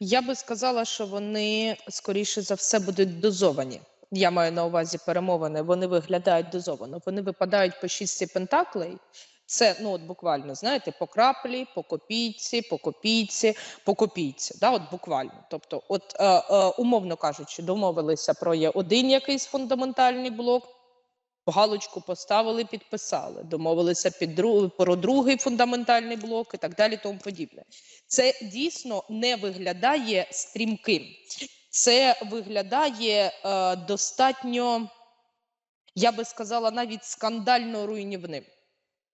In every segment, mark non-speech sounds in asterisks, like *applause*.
Я би сказала, що вони скоріше за все будуть дозовані. Я маю на увазі перемовини. Вони виглядають дозовано. Вони випадають по шістці пентаклей. Це ну от буквально знаєте, по краплі, по копійці, по копійці, по копійці. Да, от буквально. Тобто, от е, е, умовно кажучи, домовилися про є один якийсь фундаментальний блок. Галочку поставили, підписали, домовилися під друг, про другий фундаментальний блок і так далі. Тому подібне. Це дійсно не виглядає стрімким. Це виглядає е, достатньо, я би сказала, навіть скандально руйнівним.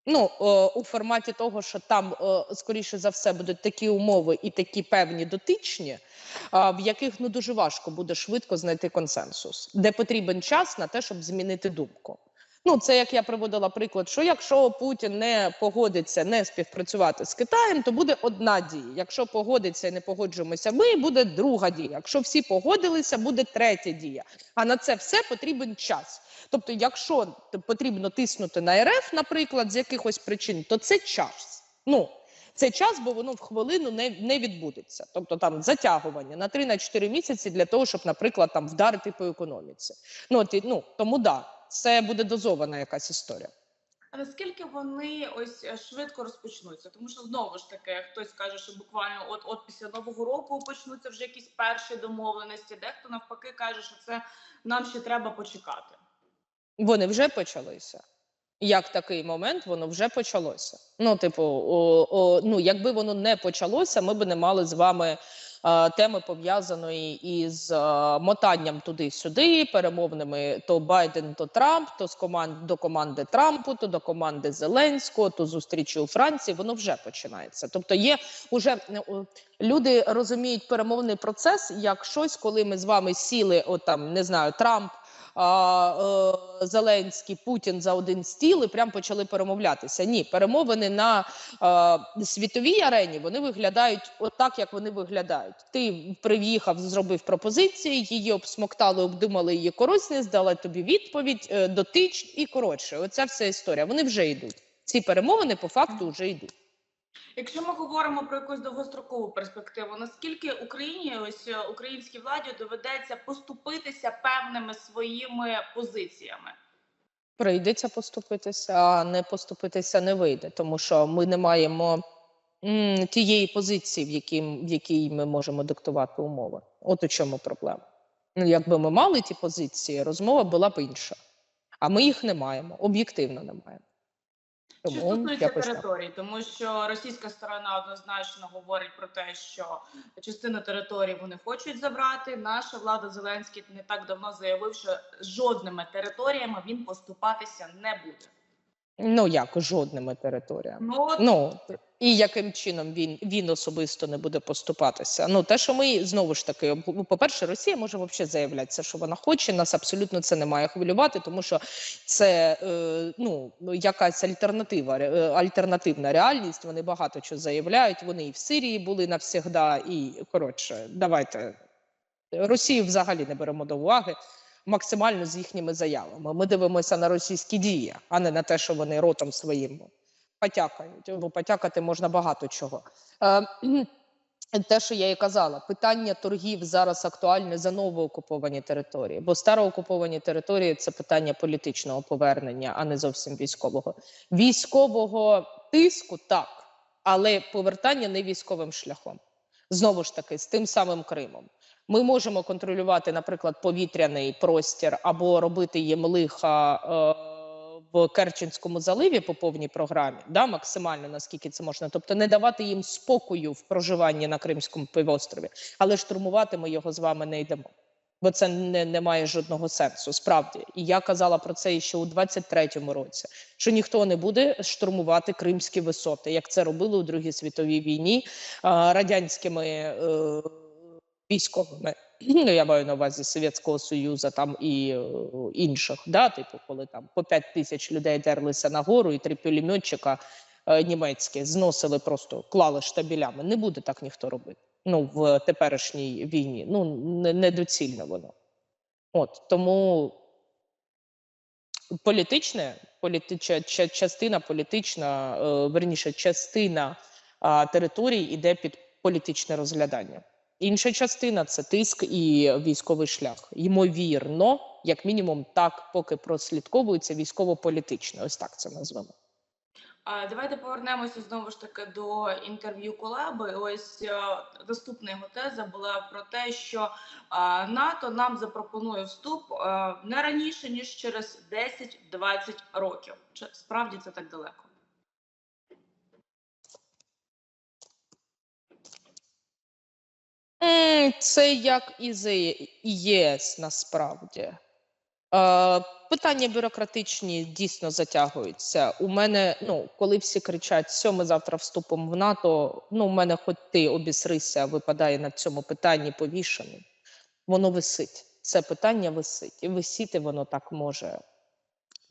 Ну, е, у форматі того, що там, е, скоріше за все, будуть такі умови і такі певні дотичні, а, в яких ну дуже важко буде швидко знайти консенсус, де потрібен час на те, щоб змінити думку. Ну, це як я приводила приклад, що якщо Путін не погодиться не співпрацювати з Китаєм, то буде одна дія. Якщо погодиться і не погоджуємося, ми буде друга дія. Якщо всі погодилися, буде третя дія. А на це все потрібен час. Тобто, якщо потрібно тиснути на РФ, наприклад, з якихось причин, то це час. Ну це час, бо воно в хвилину не, не відбудеться. Тобто там затягування на 3-4 місяці для того, щоб, наприклад, там вдарити по економіці. Ну, от, ну тому да, це буде дозована якась історія. А наскільки вони ось е, швидко розпочнуться? Тому що знову ж таки хтось каже, що буквально от от після нового року почнуться вже якісь перші домовленості. Дехто навпаки каже, що це нам ще треба почекати. Вони вже почалися. Як такий момент, воно вже почалося. Ну, типу, о, о, ну якби воно не почалося, ми б не мали з вами теми пов'язаної із е, мотанням туди-сюди, перемовними то Байден, то Трамп, то з команд до команди Трампу, то до команди Зеленського, то зустрічі у Франції. Воно вже починається. Тобто, є уже е, люди розуміють перемовний процес як щось, коли ми з вами сіли, от там не знаю, Трамп а, е, Зеленський, Путін за один стіл і прям почали перемовлятися. Ні, перемовини на е, світовій арені вони виглядають отак, як вони виглядають. Ти приїхав, зробив пропозиції, її обсмоктали, обдумали її корисні, здала тобі відповідь, е, дотич і коротше. Оця вся історія. Вони вже йдуть. Ці перемовини по факту вже йдуть. Якщо ми говоримо про якусь довгострокову перспективу, наскільки Україні, ось е, українській владі доведеться поступитися певними своїми позиціями? Прийдеться поступитися, а не поступитися не вийде, тому що ми не маємо м, тієї позиції, в якій, в якій ми можемо диктувати умови. От у чому проблема. Ну, якби ми мали ті позиції, розмова була б інша. А ми їх не маємо, об'єктивно не маємо. Що стосується територій, тому що російська сторона однозначно говорить про те, що частину території вони хочуть забрати. Наша влада Зеленський не так давно заявив, що жодними територіями він поступатися не буде. Ну як жодними територіями. Ну от Ну і яким чином він, він особисто не буде поступатися? Ну те, що ми знову ж таки, об- по-перше, Росія може взагалі заявлятися, що вона хоче. Нас абсолютно це не має хвилювати, тому що це е, ну якась альтернатива, е, альтернативна реальність. Вони багато чого заявляють. Вони і в Сирії були навсігда, і коротше, давайте Росію взагалі не беремо до уваги. Максимально з їхніми заявами. Ми дивимося на російські дії, а не на те, що вони ротом своїм потякають. Бо потякати можна багато чого. Е, те, що я і казала, питання торгів зараз актуальне за новоокуповані території, бо староокуповані території це питання політичного повернення, а не зовсім військового. Військового тиску так, але повертання не військовим шляхом. Знову ж таки, з тим самим Кримом. Ми можемо контролювати, наприклад, повітряний простір або робити їм лиха е, в Керченському заливі по повній програмі, да, максимально наскільки це можна, тобто не давати їм спокою в проживанні на Кримському півострові, але штурмувати ми його з вами не йдемо. Бо це не, не має жодного сенсу, справді. І я казала про це ще у 23-му році, що ніхто не буде штурмувати кримські висоти, як це робили у Другій світовій війні а, радянськими е, військовими. *clears throat* Ну, я маю на увазі Совєтського Союзу там і е, інших, да, типу, коли там по 5 тисяч людей дерлися на гору, і три пулеметчика е, німецькі зносили просто клали штабелями. Не буде так ніхто робити. Ну, в теперішній війні. Ну, не- недоцільно воно. От тому політичне, політична частина політична, е, верніше, частина а, територій іде під політичне розглядання. Інша частина це тиск і військовий шлях. Ймовірно, як мінімум, так поки прослідковується військово-політичне. Ось так це назвемо. Давайте повернемося знову ж таки до інтерв'ю Колеби. Ось е, наступна його теза була про те, що е, НАТО нам запропонує вступ е, не раніше ніж через 10-20 років. Чи справді це так далеко? Це як і з ЄС насправді. Питання бюрократичні дійсно затягуються. У мене, ну, коли всі кричать, все, ми завтра вступимо в НАТО. Ну, у мене хоч ти обісрися, випадає на цьому питанні повішений. Воно висить. Це питання висить. І висіти воно так може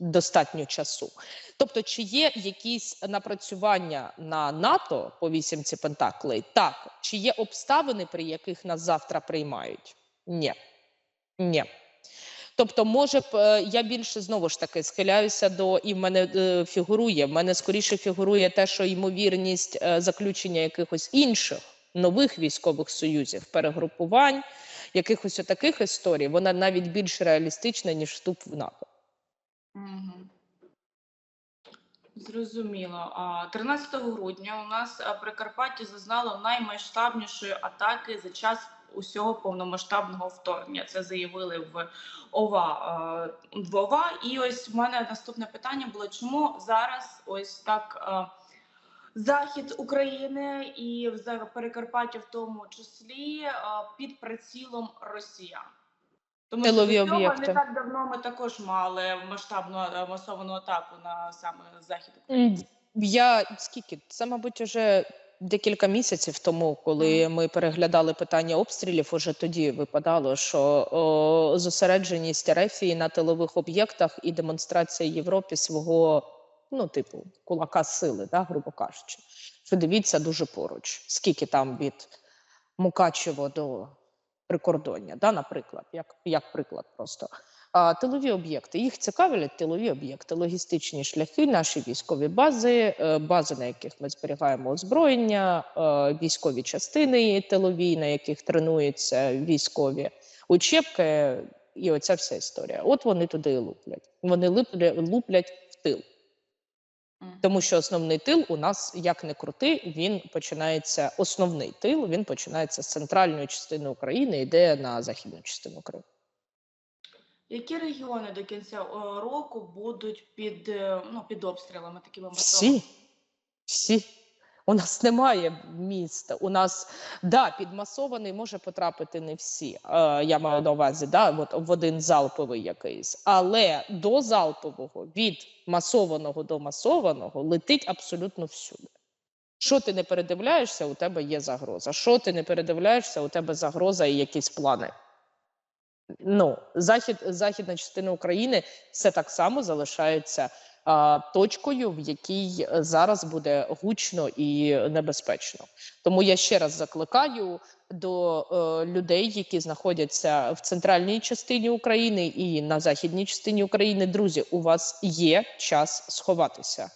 достатньо часу. Тобто, чи є якісь напрацювання на НАТО по вісімці Пентаклей? Так. Чи є обставини, при яких нас завтра приймають? Ні. Ні. Тобто, може б е, я більше знову ж таки схиляюся до і в мене е, фігурує. В мене скоріше фігурує те, що ймовірність е, заключення якихось інших нових військових союзів, перегрупувань, якихось таких історій, вона навіть більш реалістична ніж вступ в НАТО. Зрозуміло. А 13 грудня у нас Прикарпаття зазнало наймасштабнішої атаки за час усього повномасштабного вторгнення. Це заявили в ОВА в ОВА. І ось в мене наступне питання було: чому зараз ось так захід України і в Перекарпаття в тому числі під прицілом Росіян? Тому що до цього не так давно ми також мали масштабну е, масовану атаку на саме захід України. Я скільки? Це, мабуть, уже декілька місяців тому, коли ми переглядали питання обстрілів, уже тоді випадало, що о, зосередженість Рефії на тилових об'єктах і демонстрація Європі свого, ну, типу, кулака сили, да, грубо кажучи. Що дивіться дуже поруч, скільки там від Мукачево до прикордоння, да, наприклад, як, як приклад просто. А, тилові об'єкти. Їх цікавлять тилові об'єкти, логістичні шляхи, наші військові бази, е, бази, на яких ми зберігаємо озброєння, е, військові частини тилові, на яких тренуються військові учебки, і оця вся історія. От вони туди і луплять. Вони луплять, луплять в тил. Тому що основний тил у нас, як не крути, він починається. Основний тил він починається з центральної частини України, йде на західну частину Криму. Які регіони до кінця року будуть під е, ну під обстрілами такими масовими? Всі, всі. У нас *laughs* немає міста. У нас да, підмасований може потрапити не всі. Е, я маю на увазі, да, от в один залповий якийсь. Але до залпового, від масованого до масованого летить абсолютно всюди. Що ти не передивляєшся, у тебе є загроза. Що ти не передивляєшся, у тебе загроза і якісь плани. Ну, захід, західна частина України все так само залишається точкою, в якій е, зараз буде гучно і небезпечно. Тому я ще раз закликаю до е, людей, які знаходяться в центральній частині України і на західній частині України. Друзі, у вас є час сховатися.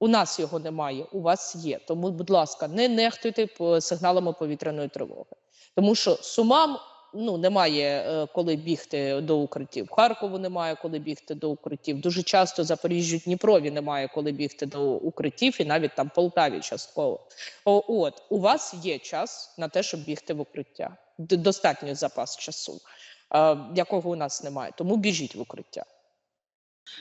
У нас його немає, у вас є. Тому, будь ласка, не нехтуйте по- сигналами повітряної тривоги, тому що сумам ну немає е, коли бігти до укриттів. Харкову немає коли бігти до укриттів. Дуже часто Запоріжжю Дніпрові немає коли бігти до укриттів, і навіть там Полтаві частково. О, от у вас є час на те, щоб бігти в укриття. Достатньо запас часу, е, якого у нас немає. Тому біжіть в укриття.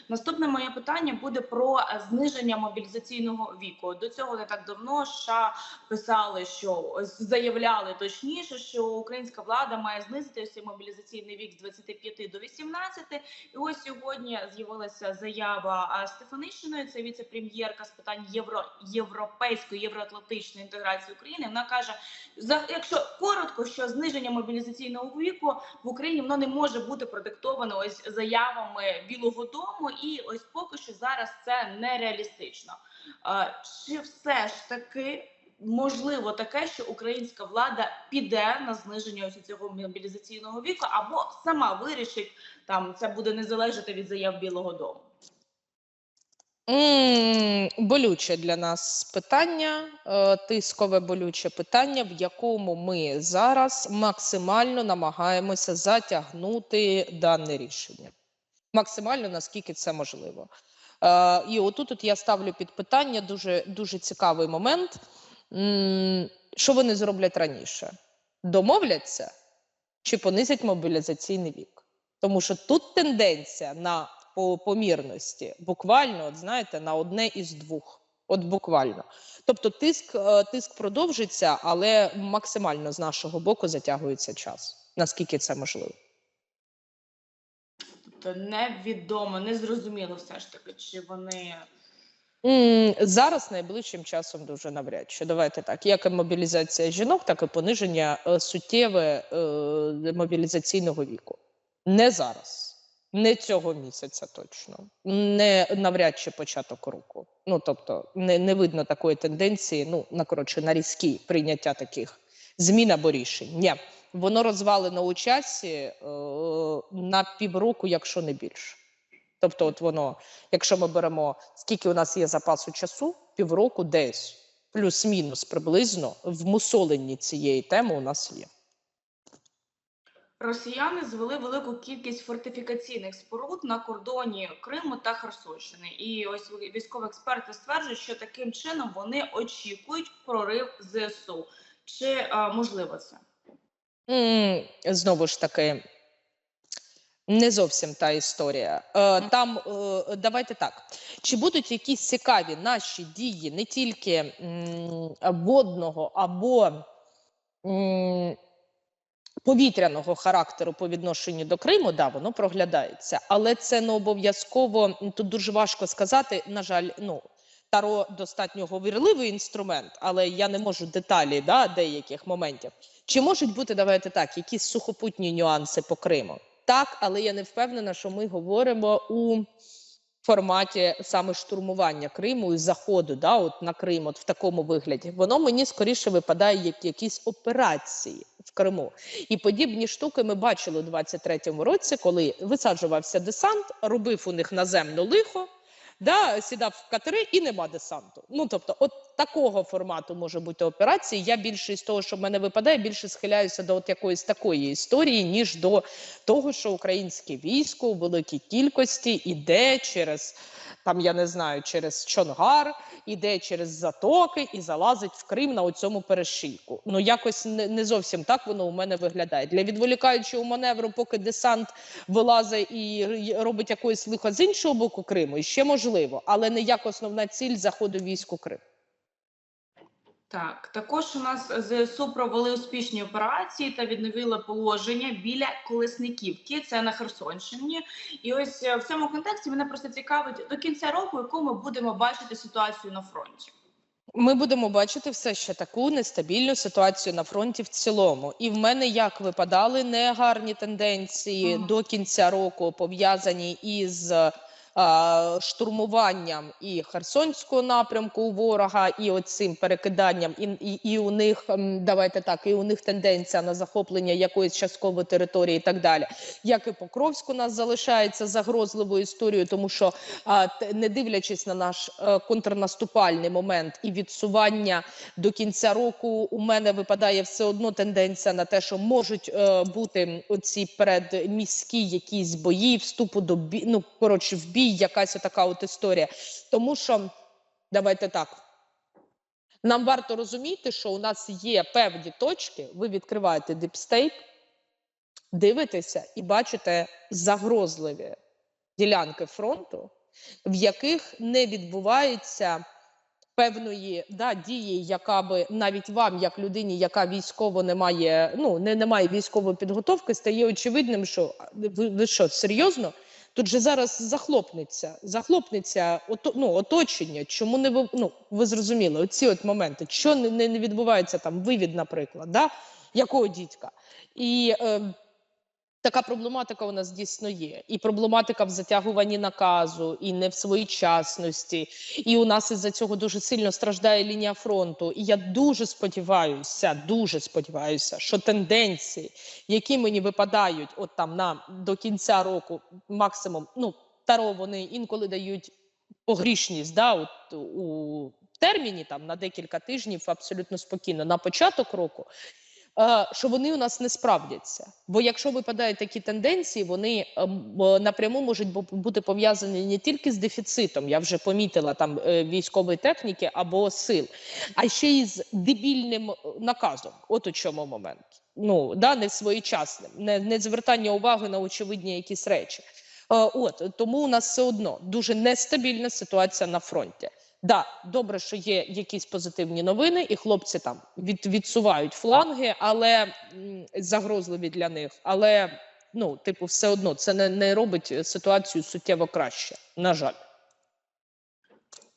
Наступне моє питання буде про е, зниження мобілізаційного віку. До цього не так давно США писали, що заявляли точніше, що українська влада має знизити мобілізаційний вік з 25 до 18. І ось сьогодні з'явилася заява а, Стефанишиної, це віце-прем'єрка з питань євро європейської євроатлантичної інтеграції України. Вона каже: якщо коротко, що зниження мобілізаційного віку в Україні воно не може бути продиктовано ось заявами Білого Дому, і ось поки що зараз це нереалістично. Чи все ж таки можливо таке, що українська влада піде на зниження ось цього мобілізаційного віку, або сама вирішить там це буде не залежати від заяв Білого Дому? Болюче для нас питання, е, тискове болюче питання, в якому ми зараз максимально намагаємося затягнути дане рішення. Максимально наскільки це можливо. Е, І отут от я ставлю під питання дуже, дуже цікавий момент. Що вони зроблять раніше? Домовляться чи понизять мобілізаційний вік? Тому що тут тенденція на по помірності буквально, от знаєте, на одне із двох. От буквально. Тобто тиск, е, тиск продовжиться, але максимально з нашого боку затягується час. Наскільки це можливо? Тобто невідомо, незрозуміло все ж таки, чи вони Зараз найближчим часом дуже навряд чи. Давайте так. Як і мобілізація жінок, так і пониження е, суттєве е, мобілізаційного віку. Не зараз, не цього місяця точно, не навряд чи початок року. Ну тобто, не, не видно такої тенденції. Ну на коротше, на різкі прийняття таких змін або рішень. Ні, воно розвалено у часі е, на півроку, якщо не більше. Тобто, от воно, якщо ми беремо скільки у нас є запасу часу, півроку десь плюс-мінус приблизно в мусоленні цієї теми у нас є. росіяни звели велику кількість фортифікаційних споруд на кордоні Криму та Херсонщини. І ось військові експерти стверджують, що таким чином вони очікують прорив ЗСУ. Чи е, можливо це? М, Знову ж таки, не зовсім та історія. Е, Там е, давайте так. Чи будуть якісь цікаві наші дії не тільки м, водного або м, повітряного характеру по відношенню до Криму, да, воно проглядається, але це не обов'язково. Тут дуже важко сказати. На жаль, ну. Таро достатньо говірливий інструмент, але я не можу деталі да, деяких моментів. Чи можуть бути, давайте так, якісь сухопутні нюанси по Криму? Так, але я не впевнена, що ми говоримо у форматі саме штурмування Криму і заходу, да, от на Крим, от в такому вигляді. Воно мені скоріше випадає як якісь операції в Криму. І подібні штуки ми бачили у 23-му році, коли висаджувався десант, робив у них наземно лихо. Да, сідав в катери і нема десанту. Ну тобто, от такого формату може бути операції. Я більше з того, що в мене випадає, більше схиляюся до от якоїсь такої історії, ніж до того, що українське військо у великій кількості іде через там, я не знаю, через Чонгар, іде через затоки і залазить в Крим на оцьому перешийку. Ну якось не, не зовсім так воно у мене виглядає. Для відволікаючого маневру, поки десант вилазить і робить якоїсь лихо з іншого боку Криму, і ще можливо, але не як основна ціль заходу військ у Крим. Так, також у нас ЗСУ провели успішні операції та відновили положення біля колесниківки. Це на Херсонщині. І ось е, в цьому контексті мене просто цікавить до кінця року, яку ми будемо бачити ситуацію на фронті. Ми будемо бачити все ще таку нестабільну ситуацію на фронті в цілому. І в мене як випадали негарні тенденції Ага. до кінця року, пов'язані із штурмуванням і Херсонського напрямку у ворога, і оцим перекиданням, і, і, і у них давайте так, і у них тенденція на захоплення якоїсь часткової території, і так далі. Як і Покровськ у нас залишається загрозливою історією, тому що не дивлячись на наш е, контрнаступальний момент і відсування до кінця року, у мене випадає все одно тенденція на те, що можуть е, бути оці передміські якісь бої, вступу до бі... ну коротше, в бій, якась така от історія. Тому що давайте так. Нам варто розуміти, що у нас є певні точки. Ви відкриваєте дипстейт, дивитеся і бачите загрозливі ділянки фронту, в яких не відбувається певної да, дії, яка би навіть вам, як людині, яка військово не має, ну не, не має військової підготовки, стає очевидним, що ви, ви що, серйозно? Тут же зараз захлопнеться, захлопнеться ото, ну, оточення. Чому не ви, ну, ви зрозуміли, оці от моменти, що не, не, відбувається там вивід, наприклад, да? якого дідька? І е, така проблематика у нас дійсно є. І проблематика в затягуванні наказу, і не в своєчасності. І у нас із-за цього дуже сильно страждає лінія фронту. І я дуже сподіваюся, дуже сподіваюся, що тенденції, які мені випадають, от там на до кінця року, максимум, ну таро вони інколи дають погрішність да, от, у терміні там на декілька тижнів абсолютно спокійно на початок року. Е, Що вони у нас не справдяться, бо якщо випадають такі тенденції, вони ем, е, напряму можуть бу- бути пов'язані не тільки з дефіцитом, я вже помітила там е, військової техніки або сил, а ще й з дебільним е, наказом. От у чому момент. Ну да, не своєчасним, не, не звертання уваги на очевидні якісь речі. Е, От тому у нас все одно дуже нестабільна ситуація на фронті. Да, добре, що є якісь позитивні новини, і хлопці там від, відсувають фланги, але загрозливі для них. Але ну, типу, все одно це не, не робить ситуацію суттєво краще. На жаль.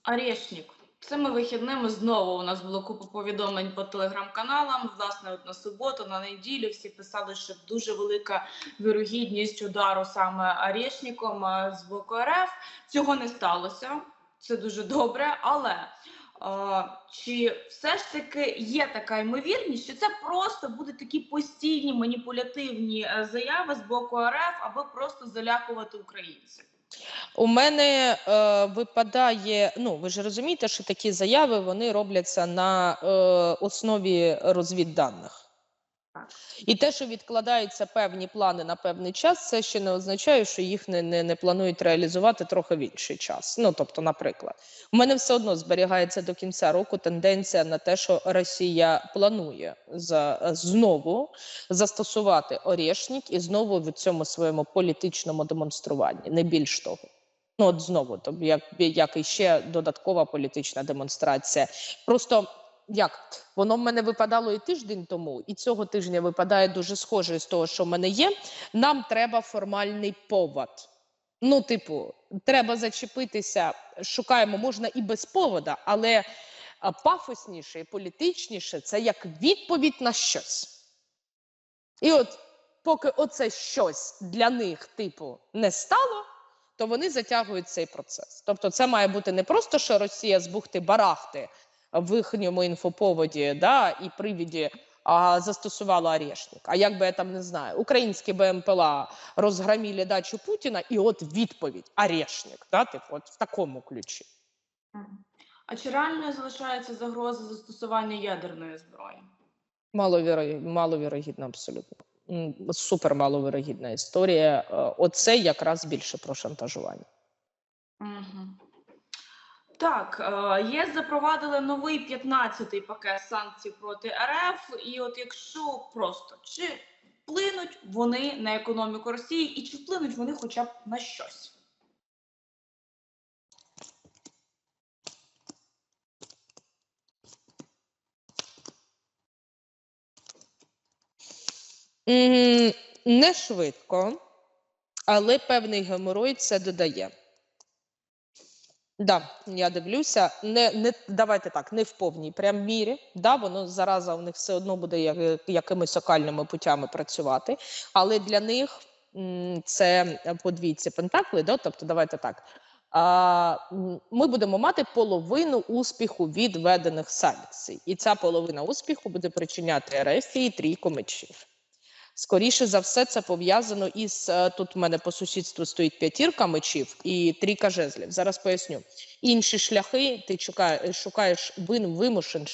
Арешник. Цими вихідними знову у нас було купа повідомлень по телеграм-каналам. Власне, от на суботу, на неділю всі писали, що дуже велика вірогідність удару саме Арешником е, з боку РФ. Цього не сталося. Це дуже добре. Але е, чи все ж таки є така ймовірність, що це просто будуть такі постійні маніпулятивні е, заяви з боку РФ, аби просто залякувати українців? У мене е, випадає. Ну ви ж розумієте, що такі заяви вони робляться на е, основі розвідданих. І те, що відкладаються певні плани на певний час, це ще не означає, що їх не, не, не планують реалізувати трохи в інший час. Ну тобто, наприклад, у мене все одно зберігається до кінця року тенденція на те, що Росія планує за знову застосувати Орешник і знову в цьому своєму політичному демонструванні, не більш того. Ну, от знову, тобто, як, як і ще додаткова політична демонстрація. Просто як воно в мене випадало і тиждень тому, і цього тижня випадає дуже схоже з того, що в мене є. Нам треба формальний повод. Ну, типу, треба зачепитися, шукаємо, можна і без повода, але пафосніше і політичніше це як відповідь на щось. І от поки оце щось для них, типу, не стало, то вони затягують цей процес. Тобто, це має бути не просто, що Росія з бухти-барахти в їхньому інфоповоді да, і привіді а, застосувала Орешник. А як би я там не знаю, українські БМПЛА розгромили дачу Путіна, і от відповідь Орешник, да, типу, от в такому ключі. А чи реальною залишається загроза застосування ядерної зброї? Маловіро... Маловірогідно, абсолютно. Супер маловірогідна історія. Е, Оце якраз більше про шантажування. Угу. Так, е, ЄС запровадили новий 15-й пакет санкцій проти РФ. І от якщо просто чи вплинуть вони на економіку Росії, і чи вплинуть вони хоча б на щось? Не швидко, але певний геморой це додає. Да, я дивлюся, не, не давайте так, не в повній прям мірі. Да, воно зараза у них все одно буде як, якимись окальними путями працювати. Але для них м, це по двійці пентакли, да, тобто давайте так. А, ми будемо мати половину успіху від введених санкцій, і ця половина успіху буде причиняти РФ і трійку мечів. Скоріше за все, це пов'язано із е, тут. У мене по сусідству стоїть п'ятірка мечів і трійка жезлів. Зараз поясню. Інші шляхи ти шукаєш, шукаєш вин, вимушен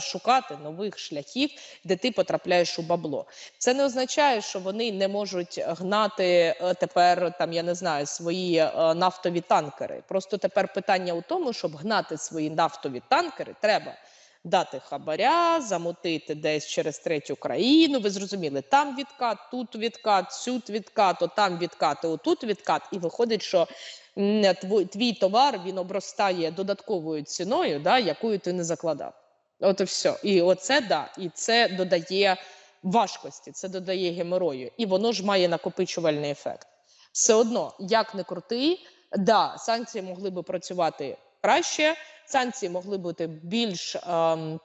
шукати нових шляхів, де ти потрапляєш у бабло. Це не означає, що вони не можуть гнати е, тепер там, я не знаю, свої е, нафтові танкери. Просто тепер питання у тому, щоб гнати свої нафтові танкери, треба дати хабаря, замутити десь через третю країну. Ви зрозуміли, там відкат, тут відкат, сют відкат, там відкат, отут відкат. І виходить, що твій товар він обростає додатковою ціною, да, якою ти не закладав. От і все. І оце да, і це додає важкості, це додає геморою, і воно ж має накопичувальний ефект. Все одно, як не крути, да, санкції могли би працювати краще, санкції могли бути більш ем,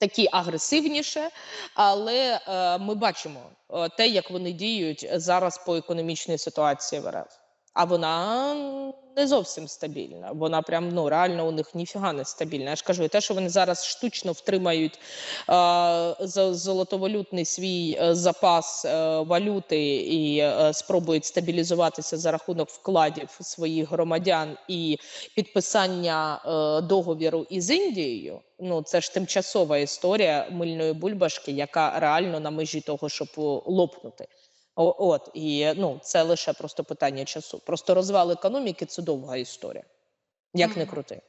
такі агресивніше, але е, ми бачимо е, те, як вони діють зараз по економічній ситуації в РФ. А вона не зовсім стабільна. Вона прям ну реально у них ніфіга не стабільна. Я ж кажу, те, що вони зараз штучно втримають е, золотовалютний свій е, запас е, валюти і е, спробують стабілізуватися за рахунок вкладів своїх громадян і підписання е, договіру із Індією. Ну це ж тимчасова історія мильної бульбашки, яка реально на межі того, щоб лопнути. О, от і ну це лише просто питання часу. Просто розвал економіки це довга історія, як не крути.